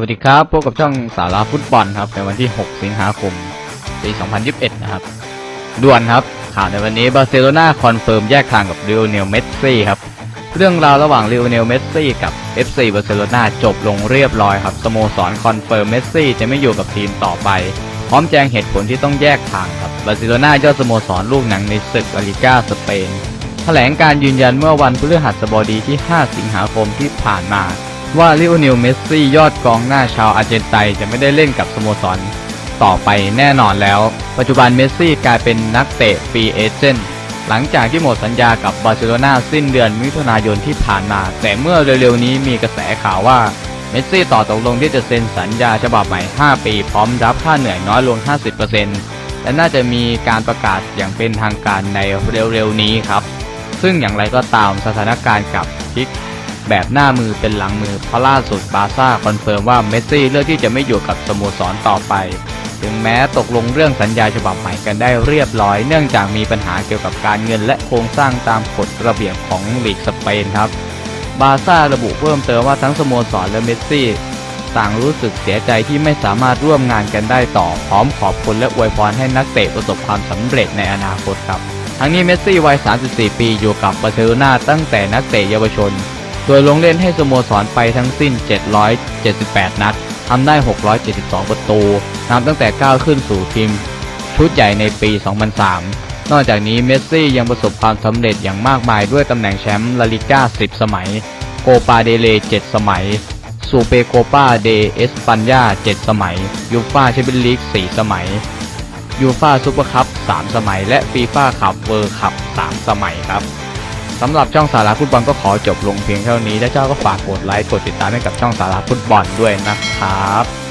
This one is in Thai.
วัสดีครับ พบกับช่องสาราฟุตบอลครับในวันที่ 6 สิงหาคม ปี 2021 นะครับ ด่วนครับ ข่าวในวันนี้บาร์เซโลนาคอนเฟิร์มแยกทางกับเร o เนลเมสซี่ครับ เรื่องราวระหว่างเร o เนลเมสซี่กับ FC บาร์เซโลนาจบลงเรียบร้อยครับ สโมสรคอนเฟิร์มเมสซี่จะไม่อยู่กับทีมต่อไป พร้อมแจงเหตุผลที่ต้องแยกทางครับ บาร์เซโลนายอดสโมสรลูกหนังในศึกลาลิก้าสเปน แถลงการยืนยันเมื่อวันพฤหัสบดีที่ 5 สิงหาคมที่ผ่านมา ว่าลิโอเนลเมสซี่ยอดกองหน้าชาวอาร์เจนไตนจะไม่ได้เล่นกับสโมสรต่อไปแน่นอนแล้ว ปัจจุบันเมสซี่กลายเป็นนักเตะฟรีเอเจนต์หลังจากที่หมดสัญญากับบาร์เซโลนาสิ้นเดือนมิถุนายนที่ผ่านมา แต่เมื่อเร็วๆนี้มีกระแสข่าวว่าเมสซี่ต่อตกลงที่จะเซ็นสัญญาฉบับใหม่ 5 ปีพร้อมรับค่าเหนื่อยน้อยลง 50%และน่าจะมีการประกาศอย่างเป็นทางการในเร็วๆนี้ครับ ซึ่งอย่างไรก็ตามสถานการณ์กับพลิก แบบหน้ามือเป็นหลังมือเพราะล่าสุดบาร์ซ่าคอนเฟิร์มว่าเมสซี่เลือกที่จะไม่อยู่กับสโมสรต่อไป ถึงแม้ตกลงเรื่องสัญญาฉบับใหม่กันได้เรียบร้อย เนื่องจากมีปัญหาเกี่ยวกับการเงินและโครงสร้างตามกฎระเบียบของลีกสเปนครับ บาร์ซ่าระบุเพิ่มเติมว่าทั้งสโมสรและเมสซี่ต่างรู้สึกเสียใจที่ไม่สามารถร่วมงานกันได้ต่อ พร้อมขอบคุณและอวยพรให้นักเตะประสบความสำเร็จในอนาคตครับ ทั้งนี้เมสซี่วัย 34 ปีอยู่กับบาร์เซโลนาตั้งแต่นักเตะเยาวชน โดยลงเล่นให้สโมสรไปทั้งสิ้น 778 นัดทำได้ 672 ประตู นับตั้งแต่ก้าวขึ้นสู่ทีม ชุดใหญ่ในปี 2003 นอกจากนี้เมสซี่ยังประสบความสำเร็จอย่างมากมายด้วยตำแหน่งแชมป์ลาลิก้า 10 สมัย โกปาเดเล 7 สมัย ซูเปโคปาเดเอสปันยา 7 สมัย ยูฟาแชมเปี้ยนลีก 4 สมัย ยูฟาซูเปอร์คัพ 3 สมัย และฟีฟ่าคัพเวิร์คัพ 3 สมัยครับ สำหรับช่องสาระฟุตบอลก็ขอจบลงเพียงเท่านี้ และเจ้าก็ฝากกดไลค์กดติดตามให้กับช่องสาระฟุตบอลด้วยนะครับ